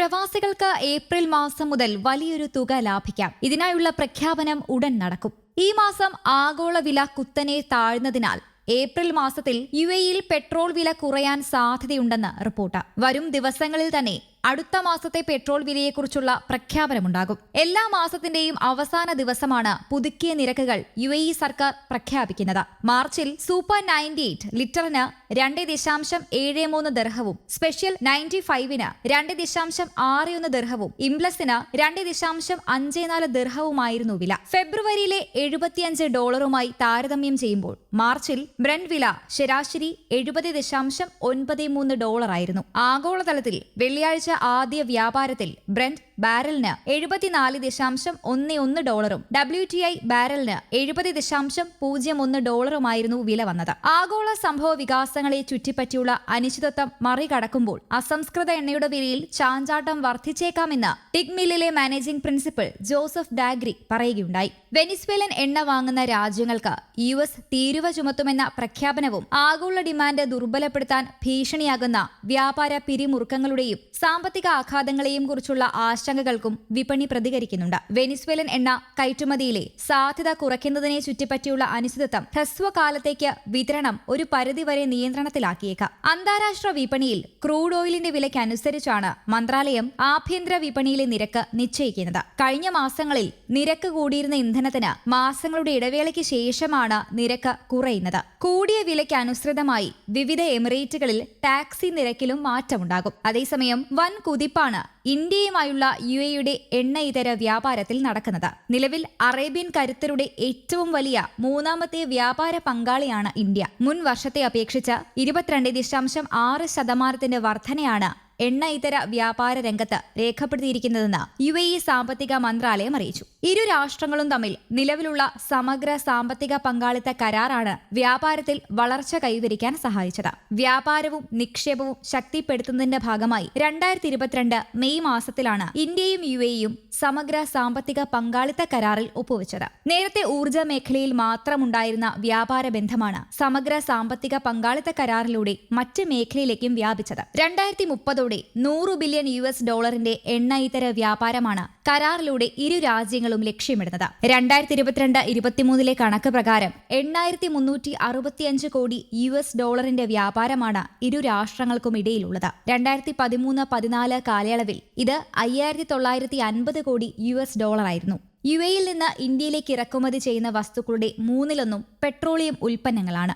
പ്രവാസികൾക്ക് ഏപ്രിൽ മാസം മുതൽ വലിയൊരു തുക ലാഭിക്കാം. ഇതിനായുള്ള പ്രഖ്യാപനം ഉടൻ നടക്കും. ഈ മാസം ആഗോള വില കുത്തനെ താഴ്ന്നതിനാൽ ഏപ്രിൽ മാസത്തിൽ യു എയിൽ പെട്രോൾ വില കുറയാൻ സാധ്യതയുണ്ടെന്ന് റിപ്പോർട്ട്. വരും ദിവസങ്ങളിൽ തന്നെ അടുത്ത മാസത്തെ പെട്രോൾ വിലയെക്കുറിച്ചുള്ള പ്രഖ്യാപനമുണ്ടാകും. എല്ലാ മാസത്തിന്റെയും അവസാന ദിവസമാണ് പുതുക്കിയ നിരക്കുകൾ യു എ ഇ സർക്കാർ പ്രഖ്യാപിക്കുന്നത്. മാർച്ചിൽ സൂപ്പർ നയന്റി എയ്റ്റ് ലിറ്ററിന് രണ്ട് ദശാംശം ഏഴ് മൂന്ന് ദർഹവും സ്പെഷ്യൽ നയന്റി ഫൈവിന് രണ്ട് ദശാംശം ആറ് ഒന്ന് ദർഹവും ഇംപ്ലസിന് രണ്ട് ദശാംശം അഞ്ച് നാല് ദർഹവുമായിരുന്നു വില. ഫെബ്രുവരിയിലെ എഴുപത്തിയഞ്ച് ഡോളറുമായി താരതമ്യം ചെയ്യുമ്പോൾ മാർച്ചിൽ ബ്രണ്ട് വില ശരാശരി എഴുപത് ദശാംശം ഒൻപത് മൂന്ന് ഡോളറായിരുന്നു. ആഗോളതലത്തിൽ വെള്ളിയാഴ്ച ആദ്യ വ്യാപാരത്തിൽ ബ്രണ്ട് ബാരലിന് എഴുപത്തിനാല് ദശാംശം ഒന്ന് ഒന്ന് ഡോളറും. ഡബ്ല്യു ടി ഐ ബാരലിന് എഴുപത് ദശാംശം പൂജ്യം ഒന്ന് ഡോളറുമായിരുന്നു വില വന്നത്. ആഗോള സംഭവ വികാസങ്ങളെ ചുറ്റിപ്പറ്റിയുള്ള അനിശ്ചിതത്വം മറികടക്കുമ്പോൾ അസംസ്കൃത എണ്ണയുടെ വിലയിൽ ചാഞ്ചാട്ടം വർദ്ധിച്ചേക്കാമെന്ന് ടിക് മില്ലിലെ മാനേജിംഗ് പ്രിൻസിപ്പൽ ജോസഫ് ഡാഗ്രി പറയുകയുണ്ടായി. വെനിസ്വേലൻ എണ്ണ വാങ്ങുന്ന രാജ്യങ്ങൾക്ക് യു എസ് തീരുവ ചുമത്തുമെന്ന പ്രഖ്യാപനവും ആഗോള ഡിമാൻഡ് ദുർബലപ്പെടുത്താൻ ഭീഷണിയാകുന്ന വ്യാപാര പിരിമുറുക്കങ്ങളുടെയും സാമ്പത്തിക ആഘാതങ്ങളെയും കുറിച്ചുള്ള ആശങ്കകൾക്കും വിപണി പ്രതികരിക്കുന്നുണ്ട്. വെനിസ്വേലൻ എണ്ണ കയറ്റുമതിയിലെ സാധ്യത കുറയ്ക്കുന്നതിനെ ചുറ്റിപ്പറ്റിയുള്ള അനിശ്ചിതത്വം ഹ്രസ്വകാലത്തേക്ക് വിതരണം ഒരു പരിധിവരെ നിയന്ത്രണത്തിലാക്കിയേക്കാം. അന്താരാഷ്ട്ര വിപണിയിൽ ക്രൂഡ് ഓയിലിന്റെ വിലയ്ക്കനുസരിച്ചാണ് മന്ത്രാലയം ആഭ്യന്തര വിപണിയിലെ നിരക്ക് നിശ്ചയിക്കുന്നത്. കഴിഞ്ഞ മാസങ്ങളിൽ നിരക്ക് കൂടിയിരുന്ന ഇന്ധനത്തിന് മാസങ്ങളുടെ ഇടവേളയ്ക്ക് ശേഷമാണ് നിരക്ക് കുറയുന്നത്. കൂടിയ വിലയ്ക്ക് അനുസൃതമായി വിവിധ എമിറേറ്റുകളിൽ ടാക്സി നിരക്കിലും മാറ്റമുണ്ടാകും. അതേസമയം വൻ കുതിപ്പാണ് ഇന്ത്യയുമായുള്ള യു എയുടെ എണ്ണ ഇതര വ്യാപാരത്തിൽ നടക്കുന്നത്. നിലവിൽ അറേബ്യൻ കരുത്തരുടെ ഏറ്റവും വലിയ മൂന്നാമത്തെ വ്യാപാര പങ്കാളിയാണ് ഇന്ത്യ. മുൻ വർഷത്തെ അപേക്ഷിച്ച് ഇരുപത്തിരണ്ട് ദശാംശം ആറ് ശതമാനത്തിന്റെ വർധനയാണ് എണ്ണ ഇതര വ്യാപാര രംഗത്ത് രേഖപ്പെടുത്തിയിരിക്കുന്നതെന്ന് യു സാമ്പത്തിക മന്ത്രാലയം അറിയിച്ചു. ഇരു രാഷ്ട്രങ്ങളും തമ്മിൽ നിലവിലുള്ള സമഗ്ര സാമ്പത്തിക പങ്കാളിത്ത കരാറാണ് വ്യാപാരത്തിൽ വളർച്ച കൈവരിക്കാൻ സഹായിച്ചത്. വ്യാപാരവും നിക്ഷേപവും ശക്തിപ്പെടുത്തുന്നതിന്റെ ഭാഗമായി രണ്ടായിരത്തി ഇരുപത്തിരണ്ട് മെയ് മാസത്തിലാണ് ഇന്ത്യയും യു എയും സമഗ്ര സാമ്പത്തിക പങ്കാളിത്ത കരാറിൽ ഒപ്പുവെച്ചത്. നേരത്തെ ഊർജ മേഖലയിൽ മാത്രമുണ്ടായിരുന്ന വ്യാപാര ബന്ധമാണ് സമഗ്ര സാമ്പത്തിക പങ്കാളിത്ത കരാറിലൂടെ മറ്റ് മേഖലയിലേക്കും വ്യാപിച്ചത്. രണ്ടായിരത്തി മുപ്പതോടെ നൂറ് ബില്യൺ യു ഡോളറിന്റെ എണ്ണ വ്യാപാരമാണ് കരാറിലൂടെ ഇരു രാജ്യങ്ങളും ലക്ഷ്യമിടുന്നത്. രണ്ടായിരത്തി ഇരുപത്തിരണ്ട് ഇരുപത്തിമൂന്നിലെ കണക്ക് പ്രകാരം എണ്ണായിരത്തി മുന്നൂറ്റി അറുപത്തിയഞ്ച് കോടി യു എസ് ഡോളറിന്റെ വ്യാപാരമാണ് ഇരു രാഷ്ട്രങ്ങൾക്കും ഇടയിലുള്ളത്. രണ്ടായിരത്തി പതിമൂന്ന് പതിനാല് കാലയളവിൽ ഇത് അയ്യായിരത്തി തൊള്ളായിരത്തി അൻപത് കോടി യു എസ് ഡോളറായിരുന്നു. യു എയിൽ നിന്ന് ഇന്ത്യയിലേക്ക് ഇറക്കുമതി ചെയ്യുന്ന വസ്തുക്കളുടെ മൂന്നിലൊന്നും പെട്രോളിയം ഉൽപ്പന്നങ്ങളാണ്.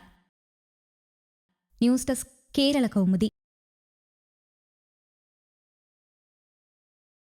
News desk Kerala Kaumudi.